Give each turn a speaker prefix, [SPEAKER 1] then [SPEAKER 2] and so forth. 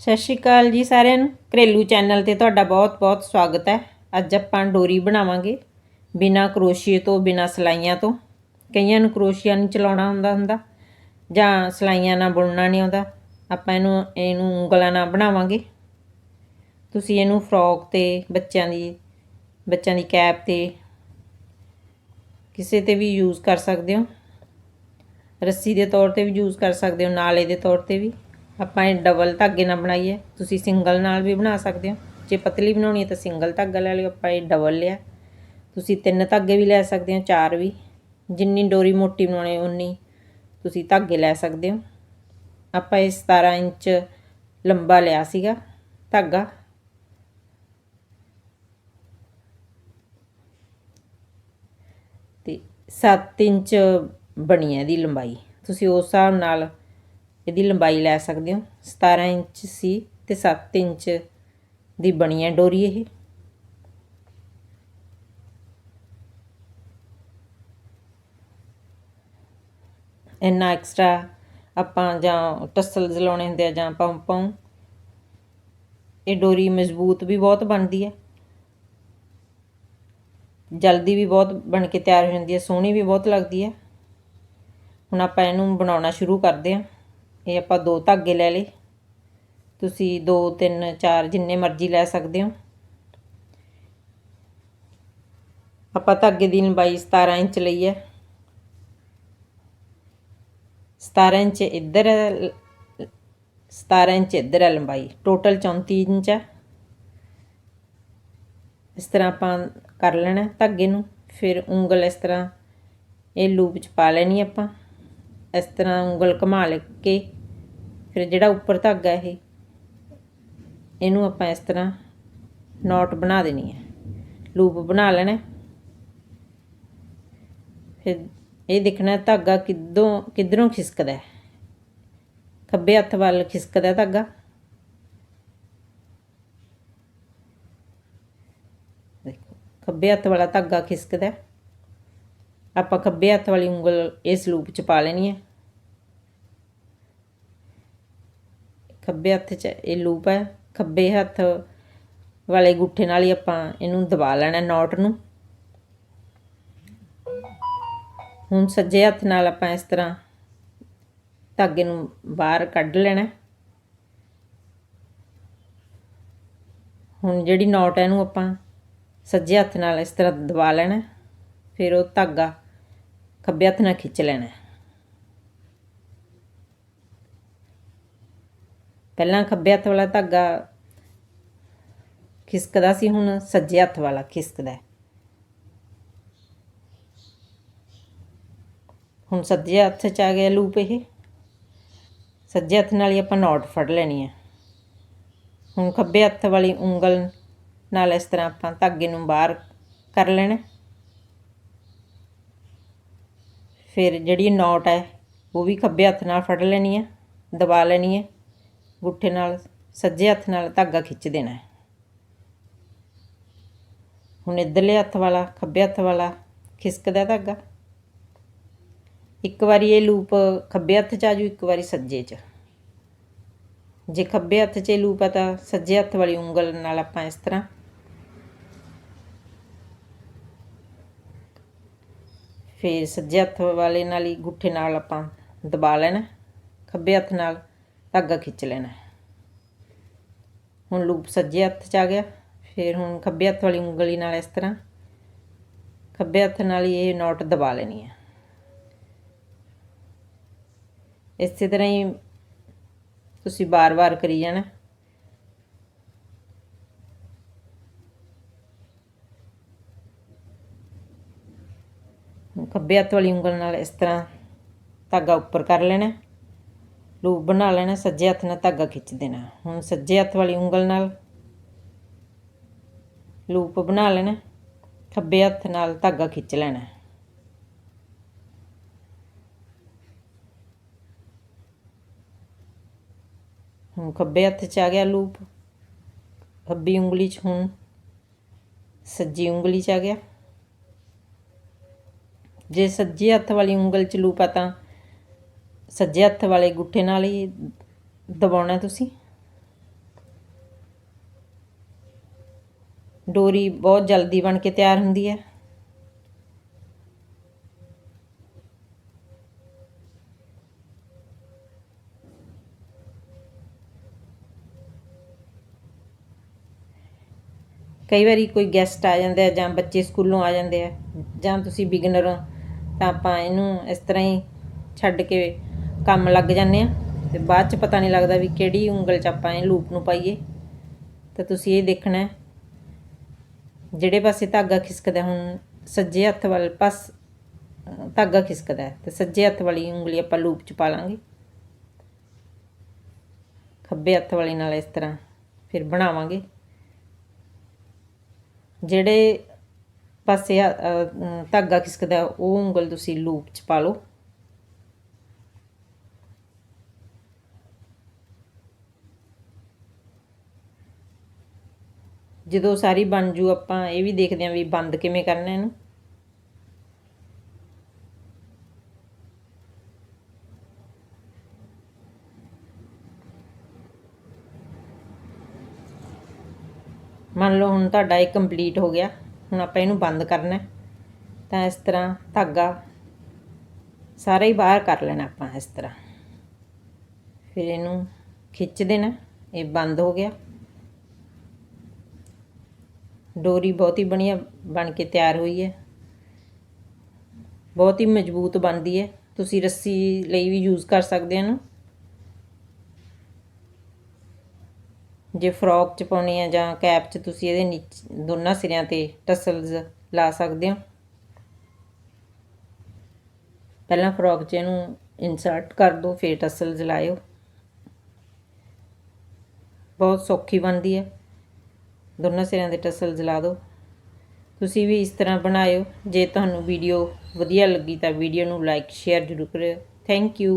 [SPEAKER 1] ਸਤਿ ਸ਼੍ਰੀ ਅਕਾਲ ਜੀ ਸਾਰਿਆਂ ਨੂੰ। ਘਰੇਲੂ ਚੈਨਲ ਤੇ ਤੁਹਾਡਾ ਬਹੁਤ-ਬਹੁਤ ਸਵਾਗਤ ਹੈ। ਅੱਜ ਆਪਾਂ ਡੋਰੀ ਬਣਾਵਾਂਗੇ ਬਿਨਾ ਕਰੋਸ਼ੀਏ ਤੋਂ, ਬਿਨਾ ਸਲਾਈਆਂ ਤੋਂ। ਕਈਆਂ ਨੂੰ ਕਰੋਸ਼ੀਆ ਨਹੀਂ ਚਲਾਉਣਾ ਹੁੰਦਾ ਹੁੰਦਾ ਜਾਂ ਸਲਾਈਆਂ ਨਾਲ ਬੁਣਨਾ ਨਹੀਂ ਆਉਂਦਾ। ਆਪਾਂ ਇਹਨੂੰ ਇਹਨੂੰ ਉਂਗਲਾਂ ਨਾਲ ਬਣਾਵਾਂਗੇ। ਤੁਸੀਂ ਇਹਨੂੰ ਫਰੋਕ ਤੇ, ਬੱਚਿਆਂ ਦੀ ਬੱਚਿਆਂ ਦੀ ਕੈਪ ਤੇ ਕਿਸੇ ਤੇ ਵੀ ਯੂਜ਼ ਕਰ ਸਕਦੇ ਹੋ। ਰੱਸੀ ਦੇ ਤੌਰ ਤੇ ਵੀ ਯੂਜ਼ ਕਰ ਸਕਦੇ ਹੋ, ਨਾਲੇ ਦੇ ਤੌਰ ਤੇ ਵੀ। ਆਪਾਂ ਇਹ ਡਬਲ ਧਾਗੇ ਨਾਲ ਬਣਾਈਏ। ਤੁਸੀਂ ਸਿੰਗਲ ਨਾਲ ਵੀ ਬਣਾ ਸਕਦੇ ਹੋ। ਜੇ ਪਤਲੀ ਬਣਾਉਣੀ ਹੈ ਤਾਂ ਸਿੰਗਲ ਧਾਗਾ ਲੈ ਲਿਓ, ਆਪਾਂ ਇਹ ਡਬਲ ਲਿਆ। ਤੁਸੀਂ ਤਿੰਨ ਧਾਗੇ ਵੀ ਲੈ ਸਕਦੇ ਹੋ, ਚਾਰ ਵੀ। ਜਿੰਨੀ ਡੋਰੀ ਮੋਟੀ ਬਣਾਉਣੀ ਉਨੀ ਤੁਸੀਂ ਧਾਗੇ ਲੈ ਸਕਦੇ ਹੋ। ਆਪਾਂ ਇਹ 17 ਇੰਚ ਲੰਬਾ ਲਿਆ ਸੀਗਾ ਧਾਗਾ। ਤੇ 7 ਇੰਚ ਬਣੀ ਹੈ ਇਹਦੀ ਲੰਬਾਈ। ਤੁਸੀਂ ਉਸ ਹਿਸਾਬ ਨਾਲ ਇਹਦੀ ਲੰਬਾਈ ਲੈ ਸਕਦੇ ਹੋ। 17 ਇੰਚ ਸੀ ਤੇ 7 ਇੰਚ ਦੀ ਬਣੀ ਹੈ ਡੋਰੀ ਇਹ। ਇੰਨਾ ਐਕਸਟਰਾ ਆਪਾਂ ਜਾਂ ਟਸਲਸ ਲਾਉਣੇ ਹੁੰਦੇ ਆ ਜਾਂ ਪੰਪੋਂ ਇਹ ਡੋਰੀ ਮਜ਼ਬੂਤ ਵੀ ਬਹੁਤ ਬਣਦੀ ਹੈ। ਜਲਦੀ ਵੀ ਬਹੁਤ ਬਣ ਕੇ ਤਿਆਰ ਹੋ ਜਾਂਦੀ ਹੈ, ਸੋਹਣੀ ਵੀ ਬਹੁਤ ਲੱਗਦੀ ਹੈ। ਹੁਣ ਆਪਾਂ ਇਹਨੂੰ ਬਣਾਉਣਾ ਸ਼ੁਰੂ ਕਰਦੇ ਹਾਂ। ਇਹ ਆਪਾਂ ਦੋ ਧਾਗੇ ਲੈ ਲਏ। ਤੁਸੀਂ 2 3 4 ਜਿੰਨੇ ਮਰਜ਼ੀ ਲੈ ਸਕਦੇ ਹੋ। ਆਪਾਂ ਧਾਗੇ ਦੀ ਲੰਬਾਈ 17 ਇੰਚ ਲਈ ਹੈ। 17 ਇੰਚ ਇੱਧਰ 17 ਇੰਚ ਇੱਧਰ ਹੈ ਲੰਬਾਈ। ਟੋਟਲ 34 ਇੰਚ ਹੈ। ਇਸ ਤਰ੍ਹਾਂ ਆਪਾਂ ਕਰ ਲੈਣਾ ਧਾਗੇ ਨੂੰ। ਫਿਰ ਉਂਗਲ ਇਸ ਤਰ੍ਹਾਂ ਇਹ ਲੂਪ ਚ ਪਾ ਲੈਣੀ ਆਪਾਂ। ਇਸ ਤਰ੍ਹਾਂ ਉਂਗਲ ਘੁਮਾ ਲੈ ਕੇ ਫਿਰ ਜਿਹੜਾ ਉੱਪਰ ਧਾਗਾ ਇਹ, ਇਹਨੂੰ ਆਪਾਂ ਇਸ ਤਰ੍ਹਾਂ ਨੋਟ ਬਣਾ ਦੇਣੀ ਹੈ। ਲੂਪ ਬਣਾ ਲੈਣਾ ਫਿਰ ਇਹ ਦੇਖਣਾ ਧਾਗਾ ਕਿੱਦੋਂ, ਕਿੱਧਰੋਂ ਖਿਸਕਦਾ ਖੱਬੇ ਹੱਥ ਵੱਲ ਖਿਸਕਦਾ ਧਾਗਾ। ਦੇਖੋ, ਖੱਬੇ ਹੱਥ ਵਾਲਾ ਧਾਗਾ ਖਿਸਕਦਾ ਆਪਾਂ ਖੱਬੇ ਹੱਥ ਵਾਲੀ ਉਂਗਲ ਇਸ ਲੂਪ ਚ ਪਾ ਲੈਣੀ ਹੈ। ਖੱਬੇ ਹੱਥ 'ਚ ਇਹ ਲੂਪ ਹੈ, ਖੱਬੇ ਹੱਥ ਵਾਲੇ ਗੁੱਠੇ ਨਾਲ ਹੀ ਆਪਾਂ ਇਹਨੂੰ ਦਬਾ ਲੈਣਾ ਨੋਟ ਨੂੰ। ਹੁਣ ਸੱਜੇ ਹੱਥ ਨਾਲ ਆਪਾਂ ਇਸ ਤਰ੍ਹਾਂ ਧਾਗੇ ਨੂੰ ਬਾਹਰ ਕੱਢ ਲੈਣਾ। ਹੁਣ ਜਿਹੜੀ ਨੋਟ ਹੈ ਇਹਨੂੰ ਆਪਾਂ ਸੱਜੇ ਹੱਥ ਨਾਲ ਇਸ ਤਰ੍ਹਾਂ ਦਬਾ ਲੈਣਾ, ਫਿਰ ਉਹ ਧਾਗਾ ਖੱਬੇ ਹੱਥ ਨਾਲ ਖਿੱਚ ਲੈਣਾ। ਪਹਿਲਾਂ ਖੱਬੇ ਹੱਥ ਵਾਲਾ ਧਾਗਾ ਖਿਸਕਦਾ ਸੀ, ਹੁਣ ਸੱਜੇ ਹੱਥ ਵਾਲਾ ਖਿਸਕਦਾ ਹੁਣ ਸੱਜੇ ਹੱਥ 'ਚ ਆ ਗਿਆ ਲੂਪ ਇਹ। ਸੱਜੇ ਹੱਥ ਨਾਲ ਹੀ ਆਪਾਂ ਨੋਟ ਫੜ ਲੈਣੀ ਹੈ। ਹੁਣ ਖੱਬੇ ਹੱਥ ਵਾਲੀ ਉਂਗਲ ਨਾਲ ਇਸ ਤਰ੍ਹਾਂ ਆਪਾਂ ਧਾਗੇ ਨੂੰ ਬਾਹਰ ਕਰ ਲੈਣਾ ਫਿਰ ਜਿਹੜੀ ਨੋਟ ਹੈ, ਉਹ ਵੀ ਖੱਬੇ ਹੱਥ ਨਾਲ ਫੜ ਲੈਣੀ ਹੈ, ਦਬਾ ਲੈਣੀ ਹੈ। ਗੁੱਠੇ ਨਾਲ, ਸੱਜੇ ਹੱਥ ਨਾਲ ਧਾਗਾ ਖਿੱਚ ਦੇਣਾ ਹੈ। ਹੁਣ ਇਧਰਲੇ ਹੱਥ ਵਾਲਾ, ਖੱਬੇ ਹੱਥ ਵਾਲਾ ਖਿਸਕਦਾ ਧਾਗਾ। ਇੱਕ ਵਾਰੀ ਇਹ ਲੂਪ ਖੱਬੇ ਹੱਥ 'ਚ ਆ ਜੂ, ਇੱਕ ਵਾਰੀ ਸੱਜੇ 'ਚ। ਜੇ ਖੱਬੇ ਹੱਥ 'ਚ ਇਹ ਲੂਪ ਆ ਤਾਂ ਸੱਜੇ ਹੱਥ ਵਾਲੀ ਉਂਗਲ ਨਾਲ ਆਪਾਂ ਇਸ ਤਰ੍ਹਾਂ ਫਿਰ ਸੱਜੇ ਹੱਥ ਵਾਲੇ ਨਾਲ ਹੀ ਗੁੱਠੇ ਨਾਲ ਆਪਾਂ ਦਬਾ ਲੈਣਾ ਖੱਬੇ ਹੱਥ ਨਾਲ ਧਾਗਾ ਖਿੱਚ ਲੈਣਾ। ਹੁਣ ਲੂਪ ਸੱਜੇ ਹੱਥ 'ਚ ਆ ਗਿਆ। ਫਿਰ ਹੁਣ ਖੱਬੇ ਹੱਥ ਵਾਲੀ ਉਂਗਲੀ ਨਾਲ ਇਸ ਤਰ੍ਹਾਂ। ਖੱਬੇ ਹੱਥ ਨਾਲ ਹੀ ਇਹ ਨੋਟ ਦਬਾ ਲੈਣੀ ਹੈ ਇਸੇ ਤਰ੍ਹਾਂ ਹੀ ਤੁਸੀਂ ਬਾਰ-ਬਾਰ ਕਰੀ ਜਾਣਾ। ਖੱਬੇ ਹੱਥ ਵਾਲੀ ਉਂਗਲ ਨਾਲ ਇਸ ਤਰ੍ਹਾਂ ਧਾਗਾ ਉੱਪਰ ਕਰ ਲੈਣਾ। ਲੂਪ ਬਣਾ ਲੈਣਾ, ਸੱਜੇ ਹੱਥ ਨਾਲ ਧਾਗਾ ਖਿੱਚ ਦੇਣਾ। ਹੁਣ ਸੱਜੇ ਹੱਥ ਵਾਲੀ ਉਂਗਲ ਨਾਲ ਲੂਪ ਬਣਾ ਲੈਣਾ, ਖੱਬੇ ਹੱਥ ਨਾਲ ਧਾਗਾ ਖਿੱਚ ਲੈਣਾ। ਹੁਣ ਖੱਬੇ ਹੱਥ 'ਚ ਆ ਗਿਆ ਲੂਪ ਖੱਬੀ ਉਂਗਲੀ 'ਚ ਹੁਣ ਸੱਜੀ ਉਂਗਲੀ 'ਚ ਆ ਗਿਆ। ਜੇ ਸੱਜੇ ਹੱਥ ਵਾਲੀ ਉਂਗਲ 'ਚ ਲੂਪ ਆ ਤਾਂ ਸੱਜੇ ਹੱਥ ਵਾਲੇ ਗੁੱਠੇ ਨਾਲ ਹੀ ਦਬਾਉਣਾ ਤੁਸੀਂ। ਡੋਰੀ ਬਹੁਤ ਜਲਦੀ ਬਣ ਕੇ ਤਿਆਰ ਹੁੰਦੀ ਹੈ। ਕਈ ਵਾਰੀ ਕੋਈ ਗੈਸਟ ਆ ਜਾਂਦਾ ਜਾਂ ਬੱਚੇ ਸਕੂਲੋਂ ਆ ਜਾਂਦੇ ਆ ਜਾਂ ਤੁਸੀਂ ਬਿਗਨਰ ਹੋ ਤਾਂ ਆਪਾਂ ਇਹਨੂੰ ਇਸ ਤਰ੍ਹਾਂ ਹੀ ਛੱਡ ਕੇ ਕੰਮ ਲੱਗ ਜਾਂਦੇ ਆ ਤੇ ਬਾਅਦ ਚ ਪਤਾ ਨਹੀਂ ਲੱਗਦਾ ਵੀ ਕਿਹੜੀ ਉਂਗਲ ਚ ਆਪਾਂ ਇਹ ਲੂਪ ਨੂੰ ਪਾਈਏ। ਤਾਂ ਤੁਸੀਂ ਇਹ ਦੇਖਣਾ ਹੈ। ਜਿਹੜੇ ਪਾਸੇ ਧਾਗਾ ਖਿਸਕਦਾ ਹੁਣ ਸੱਜੇ ਹੱਥ ਵੱਲ ਪਾਸ ਧਾਗਾ ਖਿਸਕਦਾ ਹੈ, ਤੇ ਸੱਜੇ ਹੱਥ ਵਾਲੀ ਉਂਗਲੀ ਆਪਾਂ ਲੂਪ ਚ ਪਾ ਲਾਂਗੇ। ਖੱਬੇ ਹੱਥ ਵਾਲੀ ਨਾਲ ਇਸ ਤਰ੍ਹਾਂ ਫਿਰ ਬਣਾਵਾਂਗੇ। ਜਿਹੜੇ ਪਾਸੇ ਧਾਗਾ ਖਿਸਕਦਾ ਉਹ ਉਂਗਲ ਤੁਸੀਂ ਲੂਪ ਚ ਪਾ ਲਓ। ਜਦੋਂ ਸਾਰੀ ਬਣ ਜੂ, ਆਪਾਂ ਇਹ ਵੀ ਦੇਖਦੇ ਆਂ ਵੀ ਬੰਦ ਕਿਵੇਂ ਕਰਨਾ ਇਹਨੂੰ। ਮੰਨ ਲਓ ਹੁਣ ਤੁਹਾਡਾ ਇਹ ਕੰਪਲੀਟ ਹੋ ਗਿਆ, ਹੁਣ ਆਪਾਂ ਇਹਨੂੰ ਬੰਦ ਕਰਨਾ ਤਾਂ ਇਸ ਤਰ੍ਹਾਂ ਧਾਗਾ ਸਾਰਾ ਹੀ ਬਾਹਰ ਕਰ ਲੈਣਾ ਆਪਾਂ ਇਸ ਤਰ੍ਹਾਂ। ਫਿਰ ਇਹਨੂੰ ਖਿੱਚ ਦੇਣਾ, ਇਹ ਬੰਦ ਹੋ ਗਿਆ। ਡੋਰੀ ਬਹੁਤ ਹੀ ਬਣੀਆ ਬਣ ਕੇ ਤਿਆਰ ਹੋਈ ਹੈ। ਬਹੁਤ ਹੀ ਮਜ਼ਬੂਤ ਬਣਦੀ ਹੈ। ਤੁਸੀਂ ਰੱਸੀ ਲਈ ਵੀ ਯੂਜ਼ ਕਰ ਸਕਦੇ ਹੋ ਇਹਨੂੰ ਜੇ ਫਰੋਕ ਚ ਪਾਉਣੀ ਹੈ ਜਾਂ ਕੈਪ ਚ ਤੁਸੀਂ ਇਹਦੇ ਨੀਚੇ, ਦੋਨਾਂ ਸਿਰਿਆਂ ਤੇ ਟਸਲਸ ਲਾ ਸਕਦੇ ਹੋ। ਪਹਿਲਾਂ ਫਰੋਕ ਚ ਇਹਨੂੰ ਇਨਸਰਟ ਕਰ ਦਿਓ ਫਿਰ ਟਸਲਸ ਲਾਇਓ। ਬਹੁਤ ਸੌਖੀ ਬਣਦੀ ਹੈ। ਦੋਨਾਂ ਸਿਰਾਂ ਦੇ ਟਸਲ ਜਲਾ ਦਿਓ। ਤੁਸੀਂ ਵੀ ਇਸ ਤਰ੍ਹਾਂ ਬਣਾਇਓ। ਜੇ ਤੁਹਾਨੂੰ ਵੀਡੀਓ ਵਧੀਆ ਲੱਗੀ ਤਾਂ ਵੀਡੀਓ ਨੂੰ ਲਾਈਕ ਸ਼ੇਅਰ ਜ਼ਰੂਰ ਕਰਿਓ। Thank you